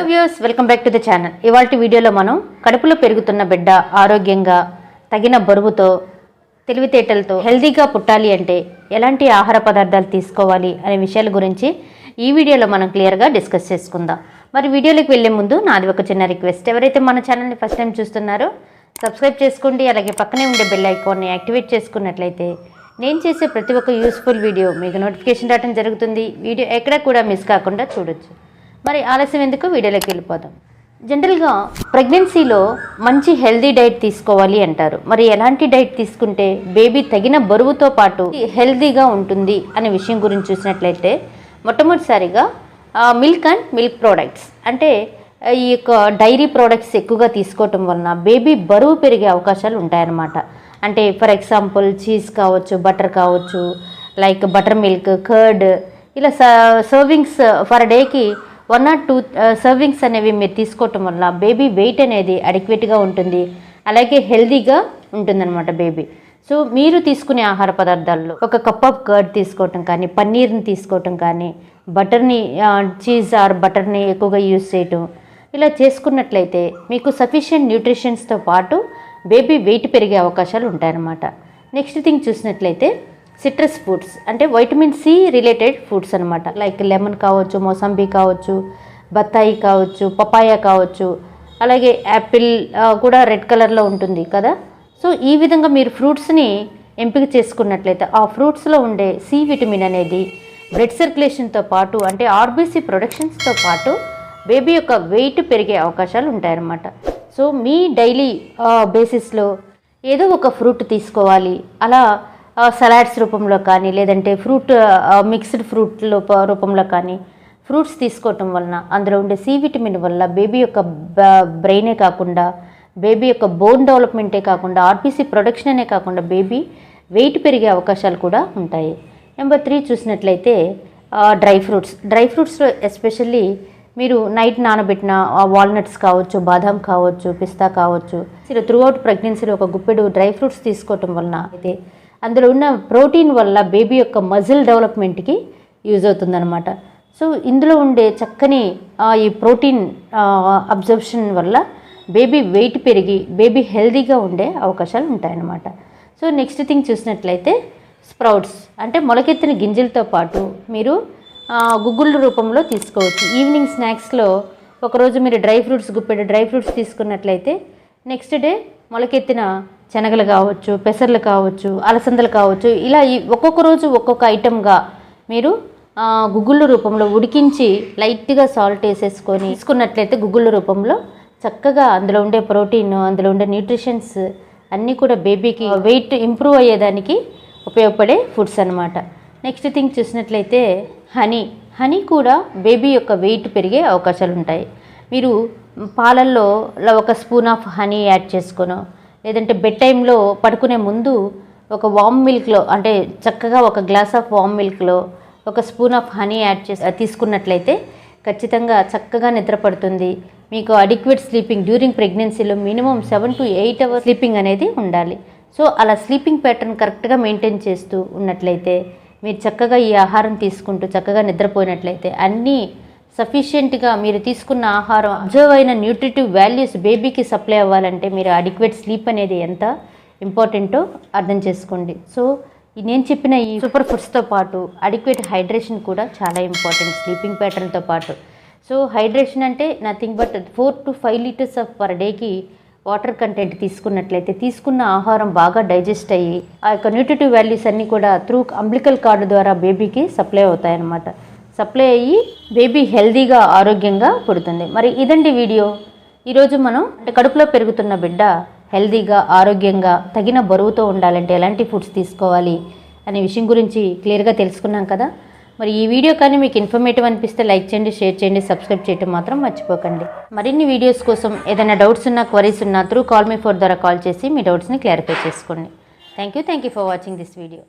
Hello views welcome back to the channel ఇవాళ వీడియోలో మనం కడుపులో పెరుగుతున్న బిడ్డ ఆరోగ్యంగా తగిన బరువుతో తెలివితేటలతో హెల్తీగా పుట్టాలి అంటే ఎలాంటి ఆహార పదార్థాలు తీసుకోవాలి అనే విషయాల గురించి ఈ వీడియోలో మనం క్లియర్గా డిస్కస్ చేసుకుందాం. మరి వీడియోలోకి వెళ్ళే ముందు నాది ఒక చిన్న రిక్వెస్ట్ ఎవరైతే మన ఛానల్ని ఫస్ట్ టైం చూస్తున్నారో సబ్స్క్రైబ్ చేసుకోండి. అలాగే పక్కనే ఉండే బెల్ ఐకాన్ని యాక్టివేట్ చేసుకున్నట్లయితే నేను చేసే ప్రతి ఒక్క యూస్ఫుల్ వీడియో మీకు నోటిఫికేషన్ రావడం జరుగుతుంది. వీడియో ఎక్కడ కూడా మిస్ కాకుండా చూడొచ్చు. మరి ఆలస్యం ఎందుకు? వీడియోలోకి వెళ్ళిపోదాం. జనరల్గా ప్రెగ్నెన్సీలో మంచి హెల్దీ డైట్ తీసుకోవాలి అంటారు. మరి ఎలాంటి డైట్ తీసుకుంటే బేబీ తగిన బరువుతో పాటు హెల్దీగా ఉంటుంది అనే విషయం గురించి చూసినట్లయితే మొట్టమొదటిసారిగా మిల్క్ అండ్ మిల్క్ ప్రోడక్ట్స్. అంటే ఈ యొక్క డైరీ ప్రోడక్ట్స్ ఎక్కువగా తీసుకోవటం వలన బేబీ బరువు పెరిగే అవకాశాలు ఉంటాయన్నమాట. అంటే ఫర్ ఎగ్జాంపుల్ చీజ్ కావచ్చు బటర్ కావచ్చు లైక్ బటర్ మిల్క్ కర్డ్ ఇలా సర్వింగ్స్ ఫర్ డేకి వన్ ఆర్ టూ సర్వింగ్స్ అనేవి మీరు తీసుకోవటం వల్ల బేబీ వెయిట్ అనేది అడిక్వేట్గా ఉంటుంది. అలాగే హెల్దీగా ఉంటుందన్నమాట బేబీ సో మీరు తీసుకునే ఆహార పదార్థాల్లో ఒక కప్ ఆఫ్ కర్డ్ తీసుకోవటం కానీ పన్నీర్ని తీసుకోవటం కానీ బటర్ని చీజ్ ఆర్ బటర్ని ఎక్కువగా యూజ్ చేయటం ఇలా చేసుకున్నట్లయితే మీకు సఫిషియెంట్ న్యూట్రిషన్స్తో పాటు బేబీ వెయిట్ పెరిగే అవకాశాలు ఉంటాయన్నమాట. నెక్స్ట్ థింగ్ చూసినట్లయితే సిట్రస్ ఫుడ్స్ అంటే వైటమిన్ సి రిలేటెడ్ ఫుడ్స్ అనమాట లైక్ లెమన్ కావచ్చు మోసంబీ కావచ్చు బత్తాయి కావచ్చు పపాయ కావచ్చు అలాగే యాపిల్ కూడా రెడ్ కలర్లో ఉంటుంది కదా. సో ఈ విధంగా మీరు ఫ్రూట్స్ని ఎంపిక చేసుకున్నట్లయితే ఆ ఫ్రూట్స్లో ఉండే సి విటమిన్ అనేది బ్లడ్ సర్క్యులేషన్తో పాటు అంటే ఆర్బీసీ ప్రొడక్షన్స్తో పాటు బేబీ యొక్క వెయిట్ పెరిగే అవకాశాలు ఉంటాయన్నమాట. సో మీ డైలీ బేసిస్లో ఏదో ఒక ఫ్రూట్ తీసుకోవాలి. అలా సలాడ్స్ రూపంలో కానీ లేదంటే ఫ్రూట్ మిక్స్డ్ ఫ్రూట్ రూపంలో కానీ ఫ్రూట్స్ తీసుకోవటం వలన అందులో ఉండే సి విటమిన్ వల్ల బేబీ యొక్క బ్రెయినే కాకుండా బేబీ యొక్క బోన్ డెవలప్మెంటే కాకుండా ఆర్బీసీ ప్రొడక్షన్ అనే కాకుండా బేబీ వెయిట్ పెరిగే అవకాశాలు కూడా ఉంటాయి. నెంబర్ త్రీ చూసినట్లయితే డ్రై ఫ్రూట్స్ డ్రై ఫ్రూట్స్లో ఎస్పెషల్లీ మీరు నైట్ నానబెట్టిన వాల్నట్స్ కావచ్చు బాదాం కావచ్చు పిస్తా కావచ్చు త్రూ అవుట్ ప్రెగ్నెన్సీలో ఒక గుప్పెడు డ్రై ఫ్రూట్స్ తీసుకోవటం వలన అయితే అందులో ఉన్న ప్రోటీన్ వల్ల బేబీ యొక్క మజిల్ డెవలప్మెంట్కి యూజ్ అవుతుందన్నమాట. సో ఇందులో ఉండే చక్కని ఈ ప్రోటీన్ అబ్జర్ప్షన్ వల్ల బేబీ వెయిట్ పెరిగి బేబీ హెల్దీగా ఉండే అవకాశాలు ఉంటాయన్నమాట. సో నెక్స్ట్ థింగ్ చూసినట్లయితే స్ప్రౌట్స్. అంటే మొలకెత్తిన గింజలతో పాటు మీరు ఆ, గుగ్గుళ్ళ రూపంలో తీసుకోవచ్చు. ఈవినింగ్ స్నాక్స్లో ఒకరోజు మీరు డ్రై ఫ్రూట్స్ గుప్పెడు డ్రై ఫ్రూట్స్ తీసుకున్నట్లయితే నెక్స్ట్ డే మొలకెత్తిన శనగలు కావచ్చు పెసర్లు కావచ్చు అలసందలు కావచ్చు ఇలా ఈ ఒక్కొక్క రోజు ఒక్కొక్క ఐటమ్గా మీరు ఆ, గుగ్గుళ్ళ రూపంలో ఉడికించి లైట్గా సాల్ట్ వేసేసుకొని తీసుకున్నట్లయితే గుగ్గుళ్ళ రూపంలో చక్కగా అందులో ఉండే ప్రోటీన్ అందులో ఉండే న్యూట్రిషన్స్ అన్నీ కూడా బేబీకి వెయిట్ ఇంప్రూవ్ అయ్యేదానికి ఉపయోగపడే ఫుడ్స్ అనమాట నెక్స్ట్ థింగ్ చూసినట్లయితే హనీ. హనీ కూడా బేబీ యొక్క వెయిట్ పెరిగే అవకాశాలు ఉంటాయి మీరు పాలల్లో ఒక స్పూన్ ఆఫ్ హనీ యాడ్ చేసుకోను లేదంటే బెడ్ టైంలో పడుకునే ముందు ఒక వామ్ మిల్క్లో అంటే చక్కగా ఒక గ్లాస్ ఆఫ్ వామ్ మిల్క్లో ఒక స్పూన్ ఆఫ్ హనీ యాడ్ చేసి తీసుకున్నట్లయితే ఖచ్చితంగా చక్కగా నిద్రపడుతుంది మీకు అడిక్వేట్ స్లీపింగ్ డ్యూరింగ్ ప్రెగ్నెన్సీలో minimum seven to eight hours sleeping అనేది ఉండాలి. సో అలా స్లీపింగ్ ప్యాటర్న్ కరెక్ట్గా మెయింటైన్ చేస్తూ ఉన్నట్లయితే మీరు చక్కగా ఈ ఆహారం తీసుకుంటూ చక్కగా నిద్రపోయినట్లయితే అన్నీ సఫిషియెంట్గా మీరు తీసుకున్న ఆహారం అబ్జర్వ్ అయిన న్యూట్రిటివ్ వాల్యూస్ బేబీకి సప్లై అవ్వాలంటే మీరు అడిక్వేట్ స్లీప్ అనేది ఎంత ఇంపార్టెంటో అర్థం చేసుకోండి. సో నేను చెప్పిన ఈ సూపర్ ఫుడ్స్తో పాటు అడిక్వేట్ హైడ్రేషన్ కూడా చాలా ఇంపార్టెంట్ స్లీపింగ్ ప్యాటర్న్తో పాటు. సో హైడ్రేషన్ అంటే nothing but four to five litres of per డేకి వాటర్ కంటెంట్ తీసుకున్నట్లయితే తీసుకున్న ఆహారం బాగా డైజెస్ట్ అయ్యి ఆ యొక్క న్యూట్రిటివ్ వాల్యూస్ అన్నీ కూడా త్రూ అంబ్లికల్ కార్డు ద్వారా బేబీకి సప్లై అవుతాయన్నమాట. సప్లై అయ్యి బేబీ హెల్దీగా ఆరోగ్యంగా పుడుతుంది. మరి ఇదండి వీడియో. ఈరోజు మనం అంటే కడుపులో పెరుగుతున్న బిడ్డ హెల్దీగా ఆరోగ్యంగా తగిన బరువుతో ఉండాలంటే ఎలాంటి ఫుడ్స్ తీసుకోవాలి అనే విషయం గురించి క్లియర్గా తెలుసుకున్నాం కదా. మరి ఈ వీడియో కానీ మీకు ఇన్ఫర్మేటివ్ అనిపిస్తే లైక్ చేయండి షేర్ చేయండి సబ్స్క్రైబ్ చేయడం మాత్రం మర్చిపోకండి. మరిన్ని వీడియోస్ కోసం ఏదైనా డౌట్స్ ఉన్నా క్వరీస్ ఉన్నా త్రూ కాల్ మీ ఫోర్ ద్వారా కాల్ చేసి మీ డౌట్స్ని క్లారిఫై చేసుకోండి. Thank you thank you for watching this video.